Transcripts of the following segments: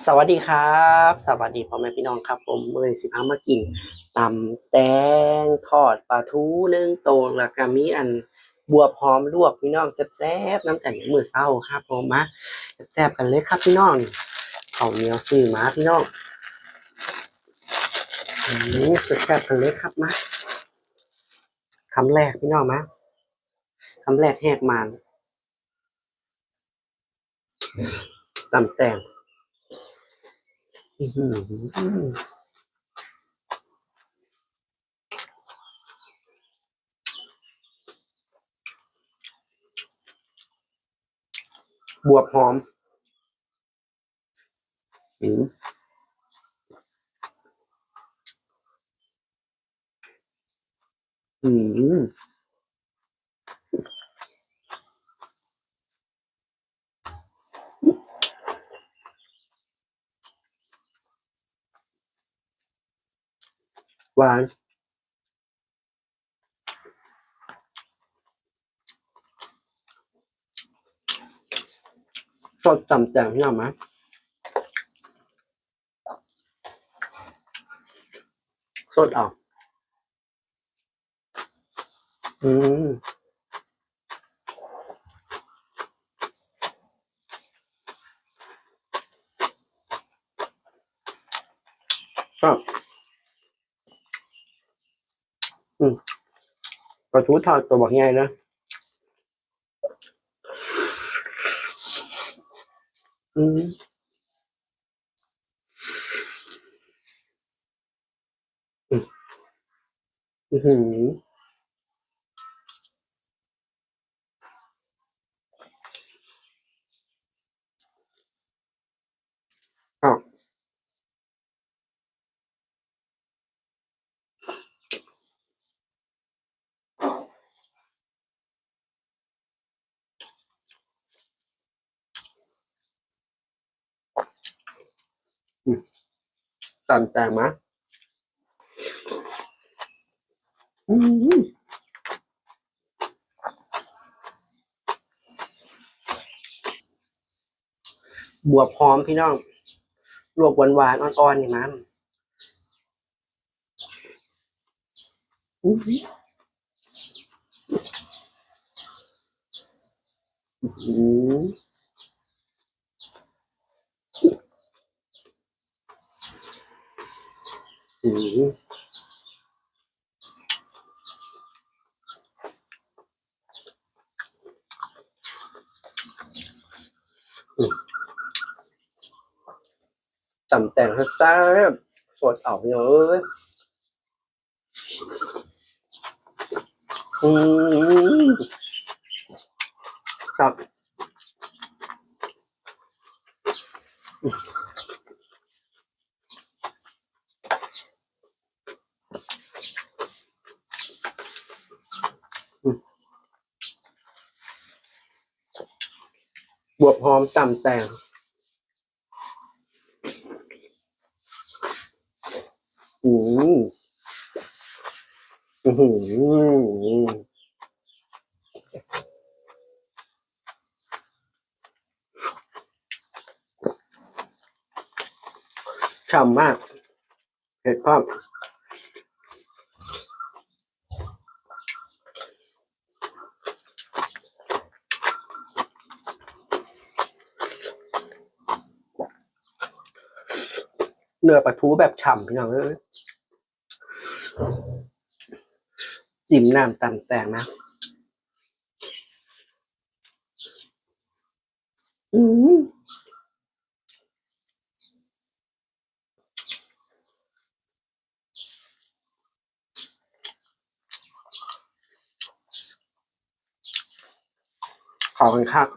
สวัสดีครับ สวัสดีพ่อแม่พี่น้องครับ ผมเมื่อสิพามากินตำแตงทอดปลาทูนึ่งโตแล้วก็มีอันบัวพร้อมลวกพี่น้องแซ่บๆน้ำแต่งมือเศร้าครับผมมาแซ่บๆกันเลยครับพี่น้องข้าวเหนียวซื้อมาพี่น้องอืมแซ่บๆกันเลยครับมาคำแรกพี่น้องมาคำแรกแหกมันตำแตง บวบหอมอืมอืม หวาน สดจำแจ่งพี่น้องไหมสดออกอืมครับ อืมปลาทูทอดตัวบักใหญ่นะอืมอืมอืม ตามแจงมาอืมบวบหอมพี่น้อง ลวกหวานๆอ่อนๆนี่มันอื้อหืออืมอืม จำแต่งให้แซ่บสดเอาเยอะอืมครับ บวบหอมจำแต่งอืมอือหือฉ่ำมากเผ็ดพร้อม เนื้อปลาทูแบบฉ่ำพี่น้องเอ้ยจิ้มน้ำจำแตงนะอืมขอบคุณครับ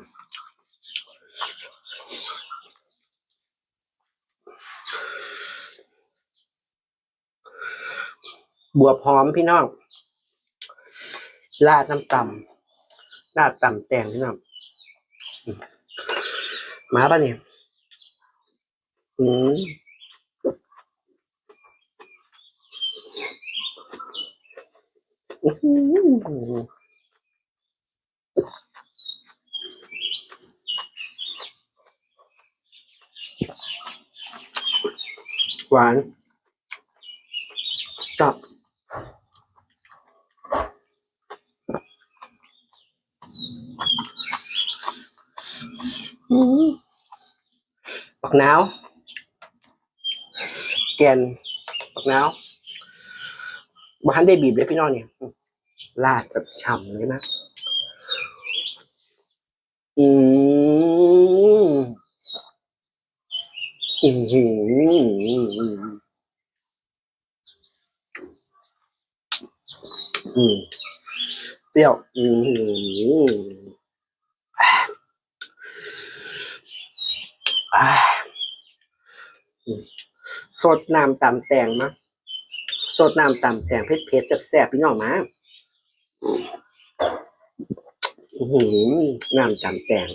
บัวพร้อมพี่น้องราดน้ำตำราดตำแตงพี่น้องมาปะเนี่ยอืมอื้อหือหวานจับอืม ปักหนาวแกนปักหนาวบ้านได้บีบเลยพี่น้องเนี่ยลาดแบบฉ่ำเลยนะอืมอืมอืมอืมเปรี้ยวอืมอ่าอืม สดน้ำตำแตงมะสดน้ำตำแตงเผ็ดเผ็ดแซ่บๆพี่น้องมาหือน้ำตำแตง